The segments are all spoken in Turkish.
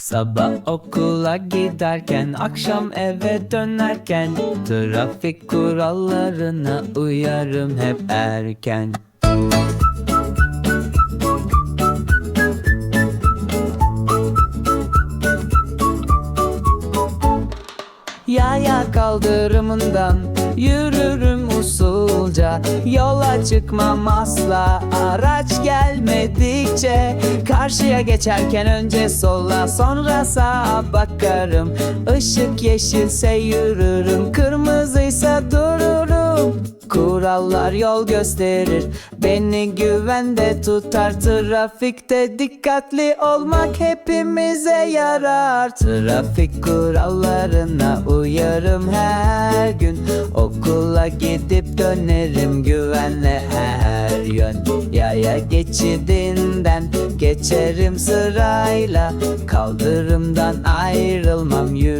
Sabah okula giderken, akşam eve dönerken Trafik kurallarına uyarım hep erken. Yaya kaldırımından yürürüm usulca. Yola çıkmam asla araç gelmedikçe Karşıya geçerken önce sola sonra sağa bakarım. Işık yeşilse yürürüm kırmızıysa dururum. Kurallar yol gösterir Beni güvende tutar. Trafikte dikkatli olmak hepimize yarar. Trafik kurallarına uyarım her gün. Okula gidip dönerim güvenle her yön Yaya geçidinden geçerim sırayla. Kaldırımdan ayrılmam yürürüm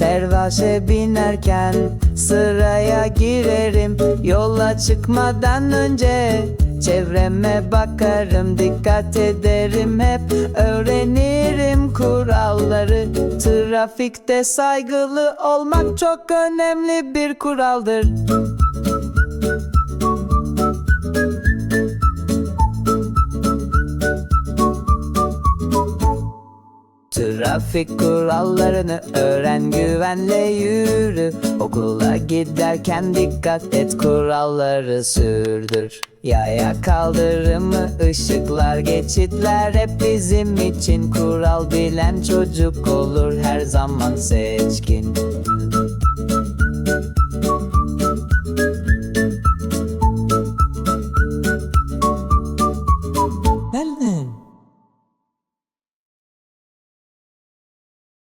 Servaşe binerken sıraya girerim. Yola çıkmadan önce çevreme bakarım. Dikkat ederim hep öğrenirim kuralları. Trafikte saygılı olmak çok önemli bir kuraldır Trafik kurallarını öğren güvenle yürü. Okula giderken dikkat et kuralları sürdür. Yaya kaldırımı ışıklar geçitler hep bizim için. Kural bilen çocuk olur her zaman seçkin